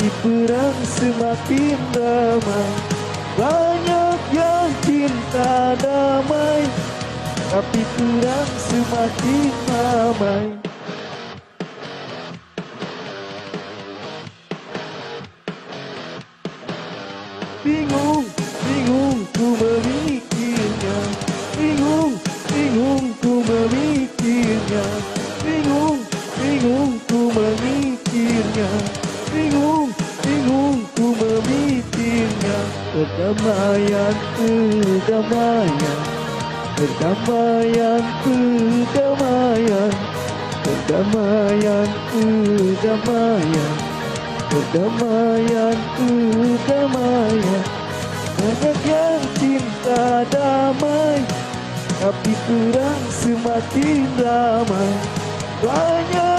Tapi perang semakin ramai Banyak yang cinta damai. Tapi perang semakin ramai. Bingung, bingung ku memikirnya. Bingung, bingung ku memikirnya. Bingung, bingung ku memikirnya memikirnya Perdamaian, perdamaian Perdamaian, perdamaian Perdamaian, perdamaian Perdamaian, perdamaian Banyak yang cinta damai Tapi perang semakin ramai Banyak damai